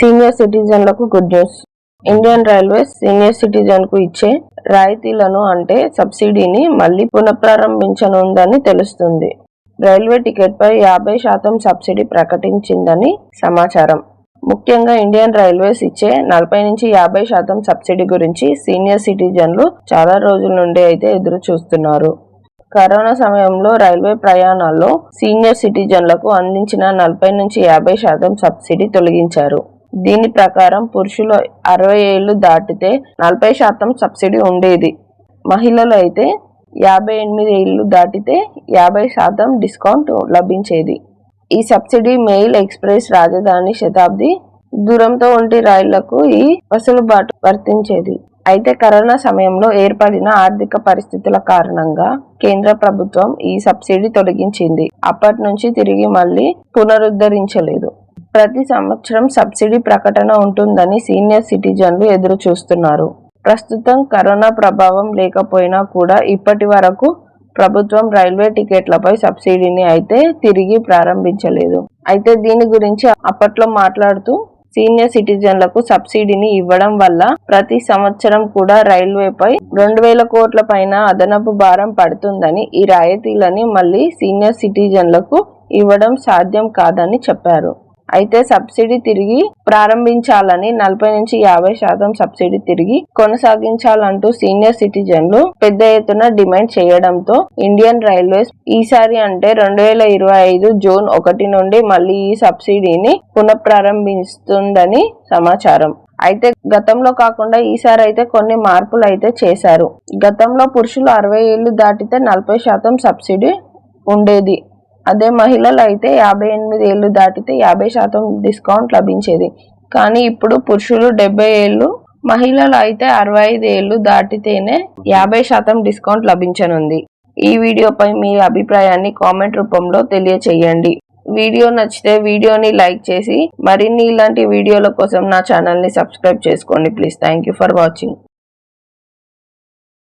Senior సిటిజన్లకు good news. Indian railways senior సిటిజన్కు ఇచ్చే రాయితీలను అంటే సబ్సిడీని మళ్ళీ పునఃప్రారంభించనుందని తెలుస్తుంది. రైల్వే టికెట్పై యాభై శాతం సబ్సిడీ ప్రకటించిందని సమాచారం. ముఖ్యంగా ఇండియన్ రైల్వేస్ ఇచ్చే నలభై నుంచి యాభై శాతం సబ్సిడీ గురించి సీనియర్ సిటిజన్లు చాలా రోజుల నుండి అయితే ఎదురు చూస్తున్నారు కరోనా సమయంలో రైల్వే ప్రయాణాల్లో సీనియర్ సిటిజన్లకు అందించిన నలభై నుంచి యాభై శాతం సబ్సిడీ తొలగించారు. దీని ప్రకారం పురుషులు అరవై ఏళ్ళు దాటితే నలభై శాతం సబ్సిడీ ఉండేది. మహిళలు అయితే యాభై ఎనిమిది ఏళ్ళు దాటితే యాభై శాతం డిస్కౌంట్ లభించేది. ఈ సబ్సిడీ మెయిల్ ఎక్స్ప్రెస్ రాజధాని శతాబ్ది దూరంతో వంటి రైళ్ళకు ఈ వసులుబాటు వర్తించేది. అయితే కరోనా సమయంలో ఏర్పడిన ఆర్థిక పరిస్థితుల కారణంగా కేంద్ర ప్రభుత్వం ఈ సబ్సిడీ తొలగించింది. అప్పటి నుంచి తిరిగి మళ్ళీ పునరుద్ధరించలేదు. ప్రతి సంవత్సరం సబ్సిడీ ప్రకటన ఉంటుందని సీనియర్ సిటిజన్లు ఎదురు చూస్తున్నారు ప్రస్తుతం కరోనా ప్రభావం లేకపోయినా కూడా ఇప్పటి వరకు ప్రభుత్వం రైల్వే టికెట్లపై సబ్సిడీని అయితే తిరిగి ప్రారంభించలేదు. అయితే దీని గురించి అప్పట్లో మాట్లాడుతూ సీనియర్ సిటిజన్లకు సబ్సిడీని ఇవ్వడం వల్ల ప్రతి సంవత్సరం కూడా రైల్వేపై రెండు వేల కోట్ల పైన అదనపు భారం పడుతుందని ఈ రాయితీలని మళ్ళీ సీనియర్ సిటిజన్లకు ఇవ్వడం సాధ్యం కాదని చెప్పారు. అయితే సబ్సిడీ తిరిగి ప్రారంభించాలని నలభై నుంచి యాభై శాతం సబ్సిడీ తిరిగి కొనసాగించాలంటూ సీనియర్ సిటిజన్లు పెద్ద ఎత్తున డిమాండ్ చేయడంతో ఇండియన్ రైల్వేస్ ఈసారి అంటే రెండు వేల ఇరవై ఐదు జూన్ ఒకటి నుండి మళ్ళీ ఈ సబ్సిడీని పునఃప్రారంభిస్తుందని సమాచారం. అయితే గతంలో కాకుండా ఈసారి అయితే కొన్ని మార్పులు అయితే చేశారు. గతంలో పురుషులు అరవై ఏళ్ళు దాటితే నలభై శాతం సబ్సిడీ ఉండేది. అదే మహిళలు అయితే యాభై ఎనిమిది ఏళ్ళు దాటితే యాభై శాతం డిస్కౌంట్ లభించేది. కానీ ఇప్పుడు పురుషులు డెబ్బై ఏళ్ళు మహిళలు అయితే అరవై ఐదు ఏళ్ళు దాటితేనే యాభై శాతం డిస్కౌంట్ లభించనుంది. ఈ వీడియోపై మీ అభిప్రాయాన్ని కామెంట్ రూపంలో తెలియచేయండి. వీడియో నచ్చితే వీడియోని లైక్ చేసి మరిన్ని ఇలాంటి వీడియోల కోసం నా ఛానల్ని సబ్స్క్రైబ్ చేసుకోండి. Please thank you for watching.